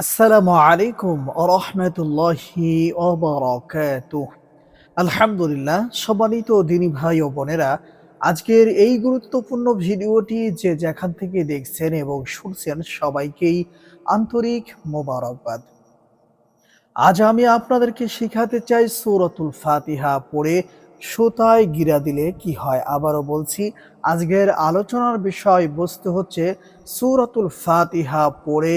আসসালামু আলাইকুম রহমতুল্লাহি আলহামদুলিল্লাহ, সম্মানিত দিনী ভাই ও বোনেরা, আজকের এই গুরুত্বপূর্ণ ভিডিওটি যে যেখান থেকে দেখছেন এবং শুনছেন সবাইকেই আন্তরিক মোবারকবাদ। আজ আমি আপনাদেরকে শেখাতে চাই সূরাতুল ফাতিহা পড়ে সুতায় গিরা দিলে কি হয়। আবারও বলছি, আজকের আলোচনার বিষয় বস্তু হচ্ছে সূরাতুল ফাতিহা পড়ে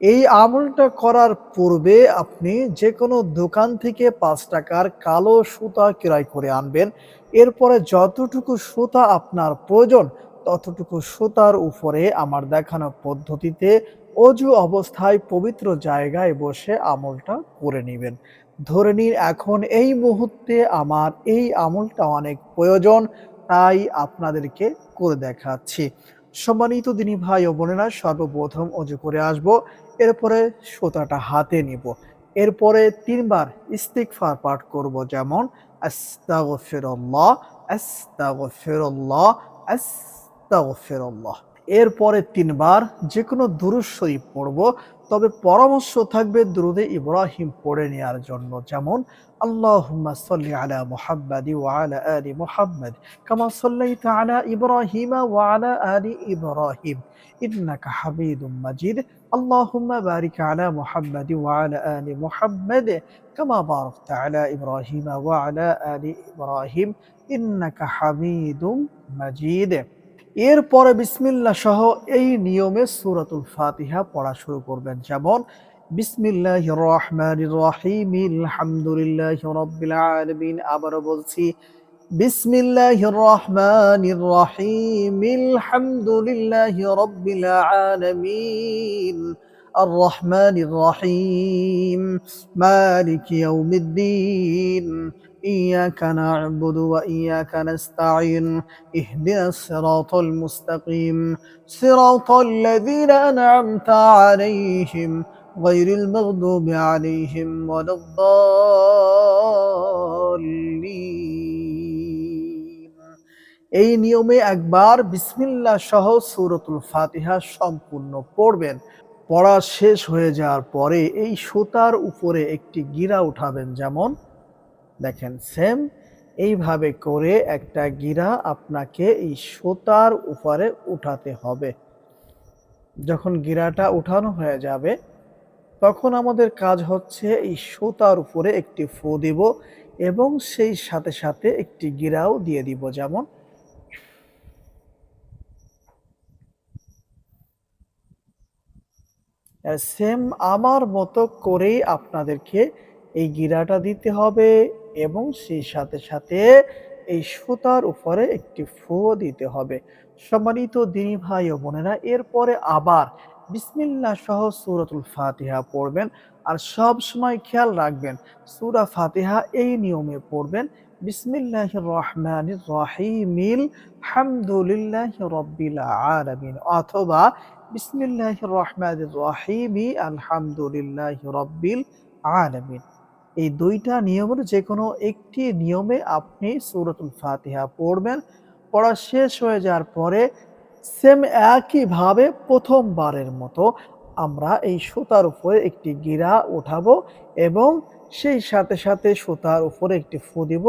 এই আমলটা করার পূর্বে আপনি যে কোনো দোকান থেকে পাঁচ টাকার কালো সুতা ক্রয় করে আনবেন। এরপরে যতটুকু সুতা আপনার প্রয়োজন, ততটুকু সুতার উপরে আমার দেখানো পদ্ধতিতে অজু অবস্থায় পবিত্র জায়গায় বসে আমলটা করে নেবেন। ধরে নিন এখন এই মুহূর্তে আমার এই আমলটা অনেক প্রয়োজন, তাই আপনাদেরকে করে দেখাচ্ছি। সম্মানিত দিনী ভাই ও বোনেরা, সর্বপ্রথম অজু করে আসব। এরপরে সোতাটা হাতে নিব। এরপরে তিনবার ইস্তিগফার পাঠ করব যেমন, আস্তাগফিরুল্লাহ আস্তাগফিরুল্লাহ আস্তাগফিরুল্লাহ। এরপরে তিনবার যে কোনো দুরুদ শরীফ পড়ব, তবে পরামর্শ থাকবে দুরুদে ইব্রাহিম পড়ে নেওয়ার জন্য। যেমন, আল্লাহুম্মা সাল্লি আলা মুহাম্মাদি ওয়া আলা মুহাম্মাদ কামা সাল্লাইতা আলা ইব্রাহিমা ওয়া আলা আলি ইব্রাহিম। ইন্নাকা হামিদুম মাজিদ। আল্লাহুম্মা বারিক আলা মুহাম্মাদি ওয়া আলা আলি মুহাম্মাদ কামা বারাকতা ওয়া আলা আলি ইব্রাহিম। ইন্নাকা হামিদুম এরপরে বিসমিল্লা সহ এই নিয়মে সুরাতুল ফাতিহা পড়া শুরু করবেন। যেমন বিসমিল্লাহ রহমান রহিম, আলহামদুলিল্লাহ রব্বিল আলামিন, আবারও বলছি বিসমিল্লাহ রহমান রহিম, আলহামদুলিল্লাহ রব্বিল আলামিন। الرحمن الرحيم مالك يوم الدين إياك نعبد وإياك نستعين اهدنا الصراط المستقيم صراط الذين أنعمت عليهم غير المغضوب عليهم ولا الضالين এই নিয়মে একবার বিসমিল্লাহ সহ সূরাতুল ফাতিহা সম্পূর্ণ পড়বেন পড়া শেষ হয়ে যাওয়ার পরে এই সুতার উপরে একটি গিরা উঠাবেন। যেমন দেখেন সেম এইভাবে করে একটা গিরা আপনাকে এই সুতার উপরে উঠাতে হবে। যখন গিরাটা উঠানো হয়ে যাবে, তখন আমাদের কাজ হচ্ছে এই সুতার উপরে একটি ফু দিব এবং সেই সাথে সাথে একটি গিরাও দিয়ে দিব। যেমন সেম আমার মতো করেই আপনাদেরকে এই গিরাটা দিতে হবে এবং সেই সাথে সাথে এই সুতার উপরে একটি ফুও দিতে হবে। সম্মানিত দিনী ভাই ও বোনেরা, এরপরে আবার বিসমিল্লাহ সহ সূরাতুল ফাতিহা পড়বেন আর সব সময় খেয়াল রাখবেন, সুরা ফাতিহা এই নিয়মে পড়বেন, বিসমিল্লাহির রহমানির রহিমিল, হামদুলিল্লাহি রাব্বিল আলামিন, অথবা বিসমিল্লাহির রহমানির রহিমি, আলহামদুলিল্লাহি রাব্বিল আলামিন। এই দুইটা নিয়মের যে কোনো একটি নিয়মে আপনি সূরাতুল ফাতিহা পড়বেন। পড়া শেষ হয়ে যাওয়ার পরে সেম একইভাবে প্রথমবারের মতো আমরা এই সুতার উপরে একটি গিরা উঠাবো এবং সেই সাথে সাথে সুতার উপরে একটি ফু দিব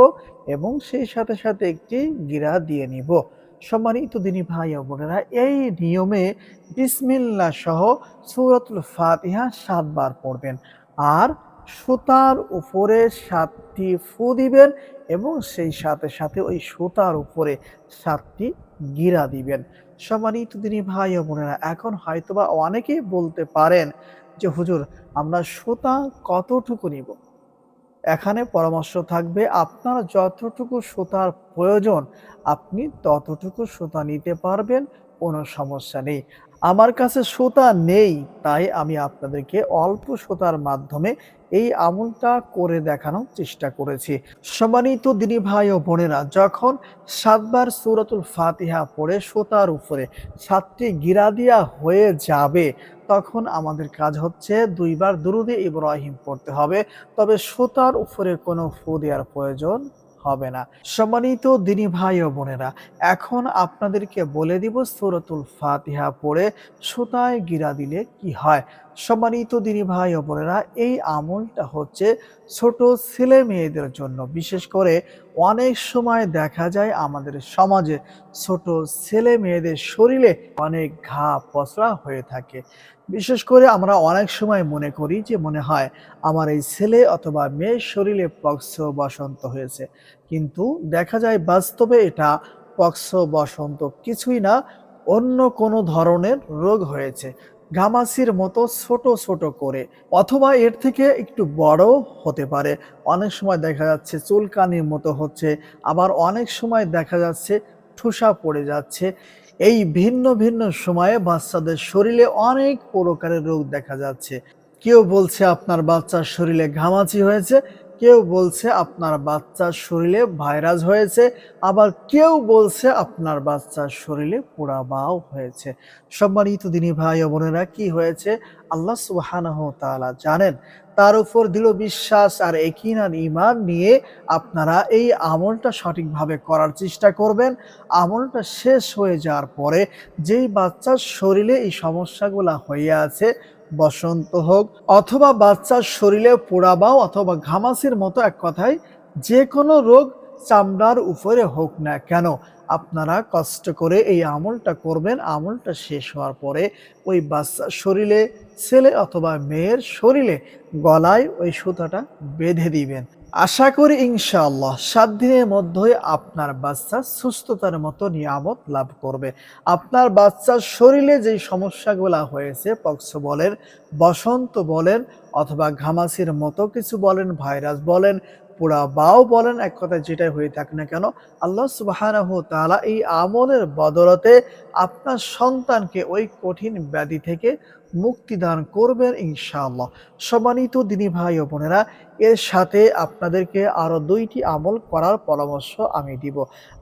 এবং সেই সাথে সাথে একটি গিরা দিয়ে নিব। সম্মানিত দিনী ভাই ও বোনেরা, এই নিয়মে বিসমিল্লাহ সহ সূরাতুল ফাতিহা সাতবার পড়বেন। আর সুতার উপরে সাতটি ফু দিবেন এবং সেই সাথে সাথে ওই সুতার উপরে সাতটি গিরা দিবেন। সম্মানিত দিনী ভাই ও বোনেরা, এখন হয়তোবা অনেকেই বলতে পারেন যে, হুজুর, আমরা সুতা কতটুকু নিব? এখানে পরামর্শ থাকবে আপনার যতটুকু সুতার প্রয়োজন, আপনি ততটুকু সুতা নিতে পারবেন, কোনো সমস্যা নেই। আমার কাছে সুতা নেই, তাই আমি আপনাদেরকে অল্প সুতার মাধ্যমে এই আমলটা করে দেখানোর চেষ্টা করেছি। সম্মানিত দিনী ভাই ও বোনেরা, যখন সাতবার সূরাতুল ফাতিহা পড়ে, সোতার উপরে সাতটি গিরা দিয়া হয়ে যাবে, তখন আমাদের কাজ হচ্ছে দুইবার দুরুদে ইব্রাহিম পড়তে হবে, তবে সোতার উপরে কোনো ফু দেওয়ার প্রয়োজন হবে না। সম্মানিত দিনী ভাই ও বোনেরা, এখন আপনাদেরকে বলে দিব সূরাতুল ফাতিহা পড়ে সুতায় গিরা দিলে কি হয়। সম্মানিত দিনী ভাই ও বোনেরা, এই আমলটা হচ্ছে ছোট ছেলে মেয়েদের জন্য। বিশেষ করে অনেক সময় দেখা যায় আমাদের সমাজে ছোট ছেলে মেয়েদের শরীরে অনেক ঘা পচড়া হয়ে থাকে। বিশেষ করে আমরা অনেক সময় মনে করি যে মনে হয়, আমার এই ছেলে অথবা মেয়ের শরীরে পক্স বসন্ত হয়েছে। কিন্তু দেখা যায় বাস্তবে এটা পক্স বসন্ত কিছুই না, অন্য কোনো ধরনের রোগ হয়েছে। ঘামাসির মতো ছোট ছোট করে, অথবা এর থেকে একটু বড় হতে পারে। অনেক সময় দেখা যাচ্ছে চুলকানির মতো হচ্ছে, আবার অনেক সময় দেখা যাচ্ছে ঠোসা পড়ে যাচ্ছে। এই ভিন্ন ভিন্ন সময়ে বাচ্চাদের শরীরে অনেক প্রকারের রোগ দেখা যাচ্ছে। কেউ বলছে আপনার বাচ্চার শরীরে ঘামাচি হয়েছে কেউ বলছে আপনার বাচ্চার শরীরে ভাইরাস হয়েছে, আবার কেউ বলছে আপনার বাচ্চার শরীরে পোড়াবাও হয়েছে। সম্মানিত দিনী ভাই ও বোনেরা, কি হয়েছে? আল্লাহ তাআলা জানেন। তার উপর দৃঢ় বিশ্বাস আর একিন আর ইমান নিয়ে আপনারা এই আমলটা সঠিকভাবে করার চেষ্টা করবেন। আমলটা শেষ হয়ে যাওয়ার পরে যেই বাচ্চার শরীরে এই সমস্যাগুলা হয়ে আছে বসন্ত হোক, অথবা বাচ্চার শরীরে পোড়াবাও অথবা ঘামাসির মতো এক কথায় যে কোনো রোগ চামড়ার উপরে হোক না কেন, আপনারা কষ্ট করে এই আমলটা করবেন। আমলটা শেষ হওয়ার পরে ওই বাচ্চার শরীরে, ছেলে অথবা মেয়ের শরীরে গলায় ওই সুতাটা বেঁধে দিবেন। আশা করি ইনশাআল্লাহ সাত দিনের মধ্যেই আপনার বাচ্চা সুস্থতার মতো নিয়ামত লাভ করবে। আপনার বাচ্চার শরীরে যেই সমস্যাগুলো হয়েছে, পক্স বলেন, বসন্ত বলেন, অথবা ঘামাসির মতো কিছু বলেন, ভাইরাস বলেন, পোড়া বাও বলেন, এক কথায় যেটাই হয়ে থাক না কেন, আল্লাহ সুবাহানাহু তাআলা এই আমলের বদলতে আপনার সন্তানকে ওই কঠিন ব্যাধি থেকে মুক্তি দান করবেন ইনশাআল্লাহ। সম্মানিত দিনী ভাই ও বোনেরা, এর সাথে আপনাদেরকে আরও দুইটি আমল করার পরামর্শ আমি দিব।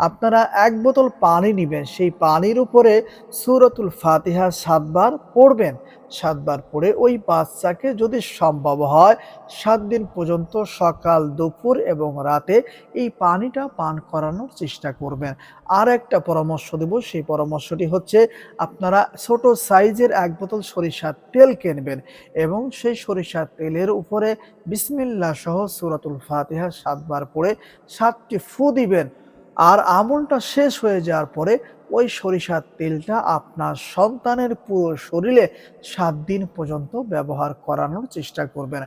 আপনারা এক বোতল পানি নেবেন, সেই পানির উপরে সূরাতুল ফাতিহা সাতবার পড়বেন। সাতবার পড়ে ওই বাচ্চাকে যদি সম্ভব হয়, সাত দিন পর্যন্ত সকাল, দুপুর এবং রাতে এই পানিটা পান করানোর চেষ্টা করবেন। আর একটা পরামর্শ দেব, সেই পরামর্শটি হচ্ছে, আপনারা ছোট সাইজের এক বোতল সরিষার তেল কিনবেন এবং সেই সরিষার তেলের উপরে বিসমিল্লাহ সহ সুরাতুল ফাতিহা সাতবার পড়ে সাতটি ফু দিবেন। আর আমলটা শেষ হয়ে যাওয়ার পরে ওই সরিষার তেলটা আপনার সন্তানের পুরো শরীরে সাত দিন পর্যন্ত ব্যবহার করানোর চেষ্টা করবেন।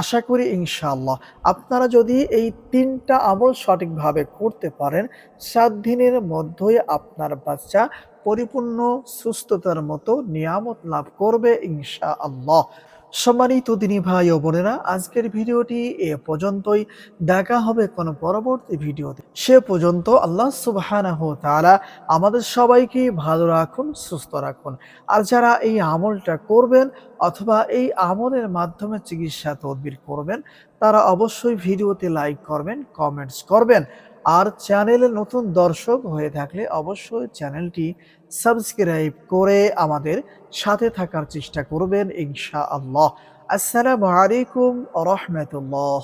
আশা করি ইনশাল্লাহ আপনারা যদি এই তিনটা আমল সঠিকভাবে করতে পারেন, সাত দিনের মধ্যেই আপনার বাচ্চা পরিপূর্ণ সুস্থতার মতো নিয়ামত লাভ করবে ইনশাআল্লাহ। সম্মানিত দিনী ভাই ও বোনেরা, আজকের ভিডিওটি এ পর্যন্তই। দেখা হবে কোনো পরবর্তী ভিডিওতে। সে পর্যন্ত আল্লাহ সুবহানাহু তাআলা আমাদের সবাইকে ভালো রাখুন, সুস্থ রাখুন। আর যারা এই আমলটা করবেন অথবা এই আমলের মাধ্যমে চিকিৎসা তদবির করবেন, তারা অবশ্যই ভিডিওতে লাইক করবেন, কমেন্টস করবেন। আর চ্যানেলে নতুন দর্শক হয়ে থাকলে অবশ্যই চ্যানেলটি সাবস্ক্রাইব করে আমাদের সাথে থাকার চেষ্টা করবেন ইনশা আল্লাহ আসসালামু আলাইকুম রহমতুল্লাহ।